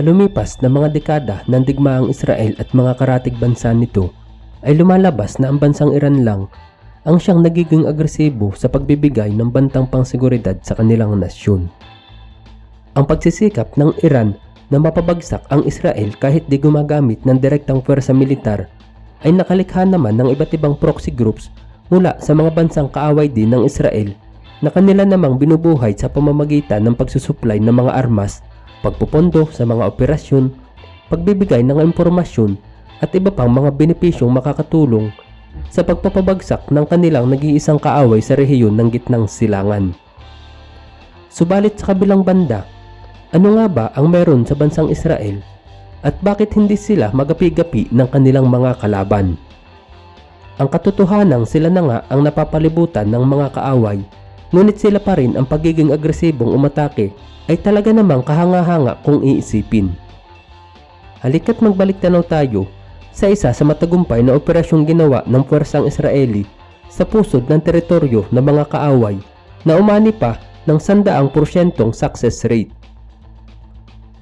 Sa lumipas na mga dekada ng digmaang Israel at mga karatig bansa nito, ay lumalabas na ang bansang Iran lang ang siyang nagiging agresibo sa pagbibigay ng bantang pangseguridad sa kanilang nasyon. Ang pagsisikap ng Iran na mapabagsak ang Israel kahit di gumagamit ng direktang pwersa militar ay nakalikha naman ng iba't ibang proxy groups mula sa mga bansang kaaway din ng Israel na kanila namang binubuhay sa pamamagitan ng pagsusuplay ng mga armas, pagpupondo sa mga operasyon, pagbibigay ng impormasyon at iba pang mga benepisyong makakatulong sa pagpapabagsak ng kanilang nag-iisang kaaway sa rehiyon ng gitnang silangan. Subalit sa kabilang banda, ano nga ba ang meron sa bansang Israel at bakit hindi sila magapi-gapi ng kanilang mga kalaban? Ang katotohanan sila na nga ang napapalibutan ng mga kaaway ngunit sila pa rin ang pagiging agresibong umatake ay talaga namang kahanga-hanga kung iisipin. Halika't magbalik tanaw tayo sa isa sa matagumpay na operasyong ginawa ng puwersang Israeli sa pusod ng teritoryo ng mga kaaway na umani pa ng sandaang porsyentong success rate.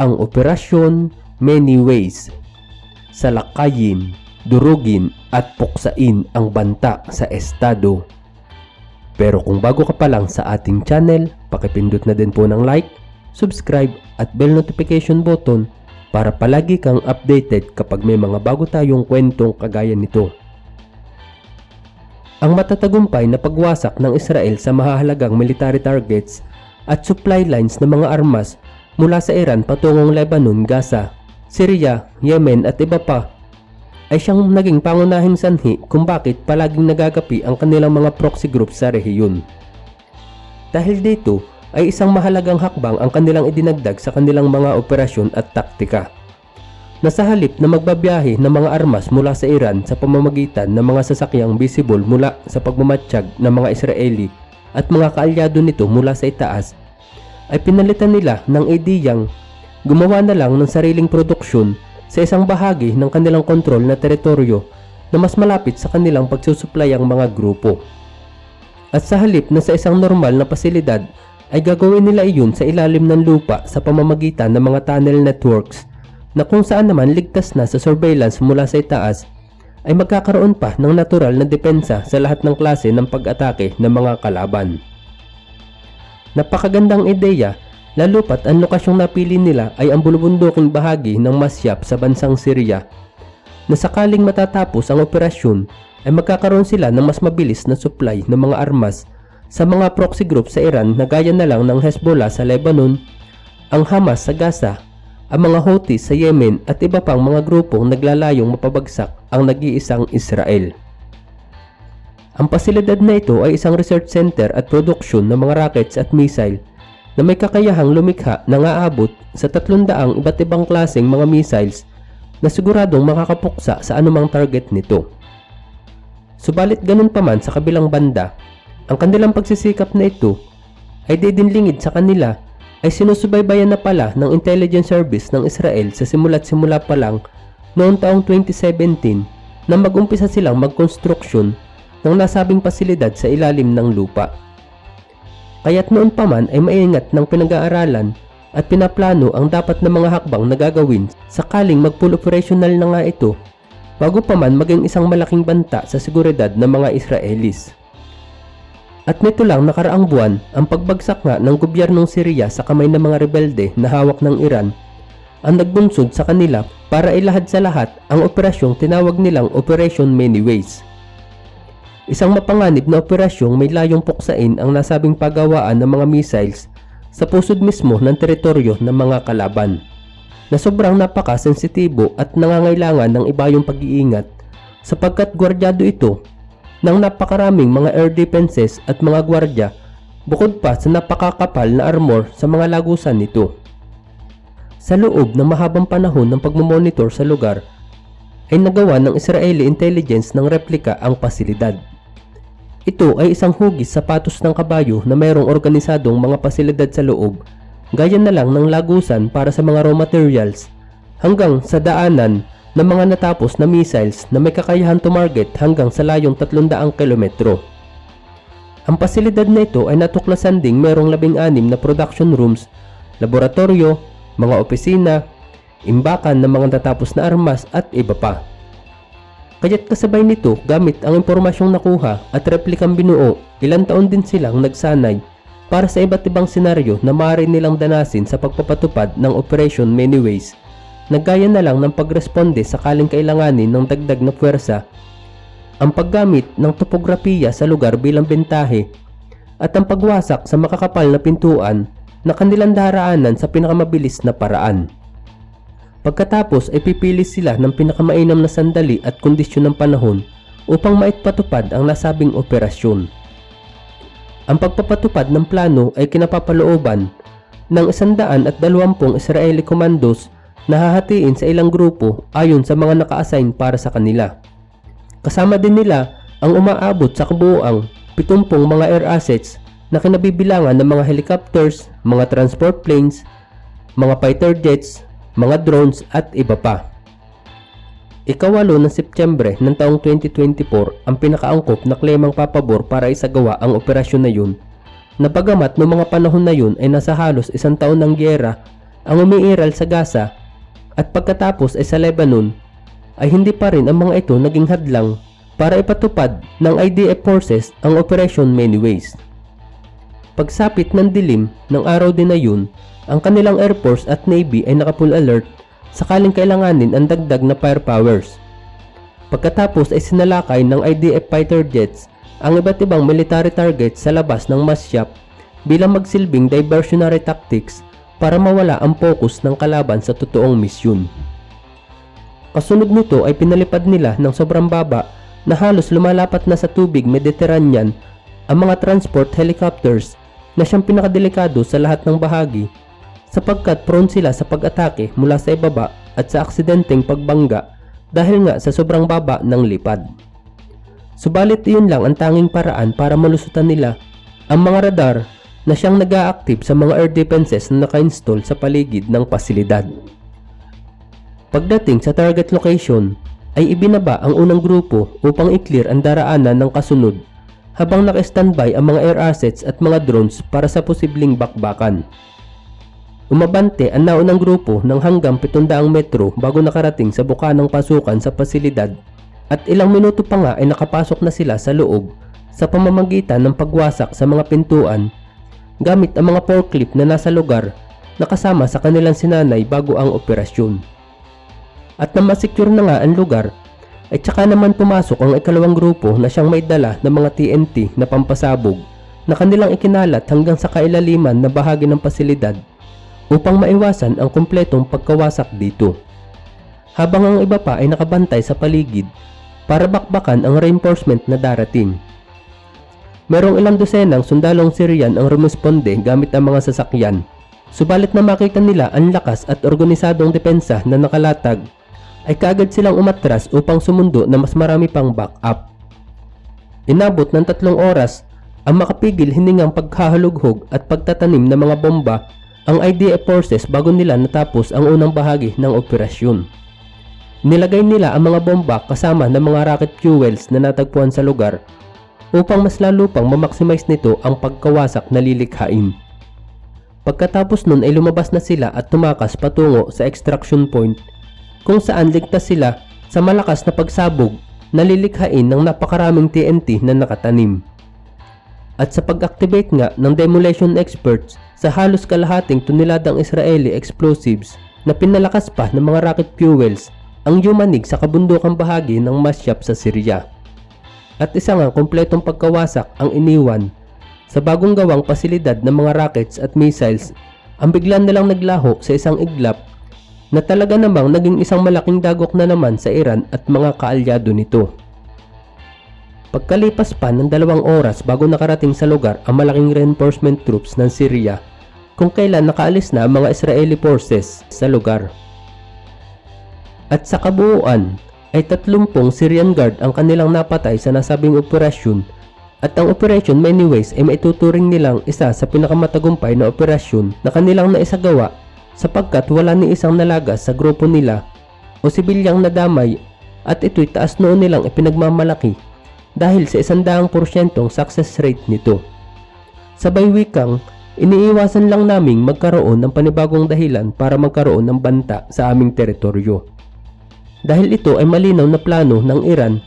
Ang operasyon Many Ways Salakayin, durugin at puksain ang banta sa estado. Pero kung bago ka pa lang sa ating channel, pakipindot na din po ng like, subscribe at bell notification button para palagi kang updated kapag may mga bago tayong kwentong kagaya nito. Ang matatagumpay na pagwasak ng Israel sa mahahalagang military targets at supply lines ng mga armas mula sa Iran patungong Lebanon, Gaza, Syria, Yemen at iba pa ay siyang naging pangunahing sanhi kung bakit palaging nagagapi ang kanilang mga proxy groups sa rehiyon. Dahil dito, ay isang mahalagang hakbang ang kanilang idinagdag sa kanilang mga operasyon at taktika. Na sa halip na magbabiyahe ng mga armas mula sa Iran sa pamamagitan ng mga sasakyang visible mula sa pagmamatsyag ng mga Israeli at mga kaalyado nito mula sa itaas, ay pinalitan nila ng ideyang gumawa na lang ng sariling produksyon sa isang bahagi ng kanilang kontrol na teritoryo na mas malapit sa kanilang pagsusuplayang mga grupo. At sa halip na sa isang normal na pasilidad ay gagawin nila iyon sa ilalim ng lupa sa pamamagitan ng mga tunnel networks na kung saan naman ligtas na sa surveillance mula sa itaas ay magkakaroon pa ng natural na depensa sa lahat ng klase ng pag-atake ng mga kalaban. Napakagandang ideya lalo pat ang lokasyong napili nila ay ang bulubunduking bahagi ng Masyap sa bansang Syria na sakaling matatapos ang operasyon ay magkakaroon sila ng mas mabilis na supply ng mga armas sa mga proxy group sa Iran na gaya na lang ng Hezbollah sa Lebanon, ang Hamas sa Gaza, ang mga Houthis sa Yemen at iba pang mga grupong naglalayong mapabagsak ang nag-iisang Israel. Ang pasilidad na ito ay isang research center at produksyon ng mga rockets at missile na may kakayahang lumikha ng aabot sa 300 iba't ibang klaseng mga missiles na siguradong makakapuksa sa anumang target nito. Subalit ganun pa man sa kabilang banda, ang kanilang pagsisikap na ito ay didinlingid sa kanila ay sinusubaybayan na pala ng intelligence service ng Israel sa simula't simula pa lang noong taong 2017 na mag-umpisa silang magkonstruksyon ng nasabing pasilidad sa ilalim ng lupa. Kaya't noon pa man ay maingat ng pinag-aaralan at pinaplano ang dapat na mga hakbang na gagawin sakaling mag-full operational na nga ito bago pa man maging isang malaking banta sa seguridad ng mga Israelis. At nito lang nakaraang buwan, ang pagbagsak nga ng gobyernong Syria sa kamay ng mga rebelde na hawak ng Iran ang nagbunsod sa kanila para ilahad sa lahat ang operasyong tinawag nilang Operation Many Ways. Isang mapanganib na operasyong may layong puksain ang nasabing pagawaan ng mga missiles sa pusod mismo ng teritoryo ng mga kalaban na sobrang napaka-sensitibo at nangangailangan ng ibayong pag-iingat sapagkat gwardyado ito ng napakaraming mga air defenses at mga gwardya bukod pa sa napakakapal na armor sa mga lagusan nito. Sa loob ng mahabang panahon ng pagmamonitor sa lugar, ay nagawa ng Israeli intelligence ng replika ang pasilidad. Ito ay isang hugis sapatos ng kabayo na mayroong organisadong mga pasilidad sa loob, gaya na lang ng lagusan para sa mga raw materials, hanggang sa daanan ng mga natapos na missiles na may kakayahan tumarget hanggang sa layong 300 kilometro. Ang pasilidad na ito ay natuklasan ding merong 16 na production rooms, laboratorio, mga opisina, imbakan ng mga natapos na armas at iba pa. Kaya't kasabay nito gamit ang impormasyong nakuha at replikang binuo, ilang taon din silang nagsanay para sa iba't ibang senaryo na maaari nilang danasin sa pagpapatupad ng Operation Many Ways. Nagaya na lang ng pagresponde sakaling kailanganin ng dagdag na puwersa, ang paggamit ng topografiya sa lugar bilang bentahe, at ang pagwasak sa makakapal na pintuan na kanilang daraanan sa pinakamabilis na paraan. Pagkatapos ay pipili sila ng pinakamainam na sandali at kondisyon ng panahon upang maitpatupad ang nasabing operasyon. Ang pagpapatupad ng plano ay kinapapalooban ng 120 Israeli commandos na hahatiin sa ilang grupo ayon sa mga naka-assign para sa kanila. Kasama din nila ang umaabot sa kabuoang 70 mga air assets na kinabibilangan ng mga helicopters, mga transport planes, mga fighter jets, mga drones at iba pa. Ikawalo ng Setyembre ng taong 2024 ang pinakaangkop na klemang papabor para isagawa ang operasyon na yun na bagamat noong mga panahon na yun ay nasa halos isang taon ng gyera ang umiiral sa Gaza at pagkatapos ay sa Lebanon ay hindi pa rin ang mga ito naging hadlang para ipatupad ng IDF forces ang Operation Many Ways. Pagsapit ng dilim ng araw din na yun, ang kanilang Air Force at Navy ay naka-full alert sakaling kailanganin ang dagdag na firepowers. Pagkatapos ay sinalakay ng IDF fighter jets ang iba't ibang military targets sa labas ng Masyap bilang magsilbing diversionary tactics para mawala ang focus ng kalaban sa totoong misyon. Kasunod nito ay pinalipad nila ng sobrang baba na halos lumalapat na sa tubig Mediterranean ang mga transport helicopters na siyang pinakadelikado sa lahat ng bahagi sapagkat prone sila sa pag-atake mula sa ibaba at sa aksidenteng pagbangga dahil nga sa sobrang baba ng lipad. Subalit iyon lang ang tanging paraan para malusutan nila ang mga radar na siyang nag active sa mga air defenses na naka-install sa paligid ng pasilidad. Pagdating sa target location, ay ibinaba ang unang grupo upang i-clear ang daraanan ng kasunod habang naka-standby ang mga air assets at mga drones para sa posibleng bakbakan. Umabante ang naunang grupo ng hanggang 700 metro bago nakarating sa buka ng pasukan sa pasilidad at ilang minuto pa nga ay nakapasok na sila sa loob sa pamamagitan ng pagwasak sa mga pintuan gamit ang mga forklift na nasa lugar na kasama sa kanilang sinanay bago ang operasyon. At na masecure na nga ang lugar ay tsaka naman pumasok ang ikalawang grupo na siyang may dala ng mga TNT na pampasabog na kanilang ikinalat hanggang sa kailaliman na bahagi ng pasilidad upang maiwasan ang kumpletong pagkawasak dito. Habang ang iba pa ay nakabantay sa paligid para bakbakan ang reinforcement na darating. Merong ilang dosenang sundalong Syrian ang rumisponde gamit ang mga sasakyan. Subalit na makita nila ang lakas at organisadong depensa na nakalatag, ay kaagad silang umatras upang sumundo na mas marami pang backup. Inabot ng tatlong oras ang makapigil hiningang paghahalughog at pagtatanim ng mga bomba ang IDF forces bago nila natapos ang unang bahagi ng operasyon. Nilagay nila ang mga bomba kasama ng mga rocket fuels na natagpuan sa lugar upang mas lalo pang mamaximize nito ang pagkawasak na lilikhain. Pagkatapos nun ay lumabas na sila at tumakas patungo sa extraction point kung saan ligtas sila sa malakas na pagsabog na lilikhain ng napakaraming TNT na nakatanim. At sa pag-activate nga ng demolition experts sa halos kalahating toneladang Israeli explosives na pinalakas pa ng mga rocket fuels ang yumanig sa kabundukang bahagi ng Masyap sa Syria. At isa nga kompletong pagkawasak ang iniwan sa bagong gawang pasilidad ng mga rockets at missiles ang bigla na lang naglaho sa isang iglap na talaga namang naging isang malaking dagok na naman sa Iran at mga kaalyado nito. Pagkalipas pa ng dalawang oras bago nakarating sa lugar ang malaking reinforcement troops ng Syria kung kailan nakaalis na ang mga Israeli forces sa lugar. At sa kabuuan ay 30 Syrian Guard ang kanilang napatay sa nasabing operasyon at ang Operation Many Ways ay maituturing nilang isa sa pinakamatagumpay na operasyon na kanilang naisagawa sapagkat wala ni isang nalagas sa grupo nila o sibilyang nadamay at ito'y taas noon nilang ipinagmamalaki dahil sa isandaang porsyentong success rate nito. Sabay wikang Iniiwasan lang naming magkaroon ng panibagong dahilan para magkaroon ng banta sa aming teritoryo. Dahil ito ay malinaw na plano ng Iran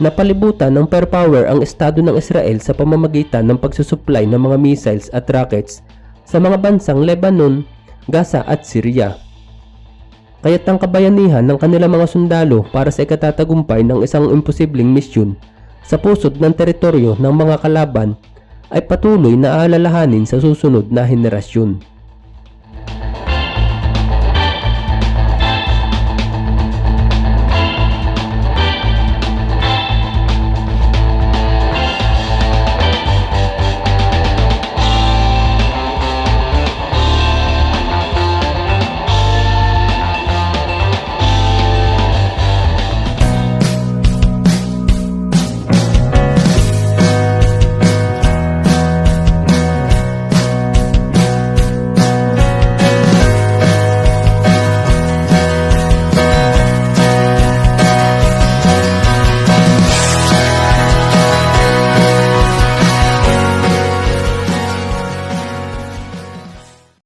na palibutan ng fair power ang Estado ng Israel sa pamamagitan ng pagsusupply ng mga missiles at rockets sa mga bansang Lebanon, Gaza at Syria. Kaya't ang kabayanihan ng kanilang mga sundalo para sa ikatatagumpay ng isang imposibleng misyon sa pusod ng teritoryo ng mga kalaban ay patuloy na aalalahanin sa susunod na henerasyon.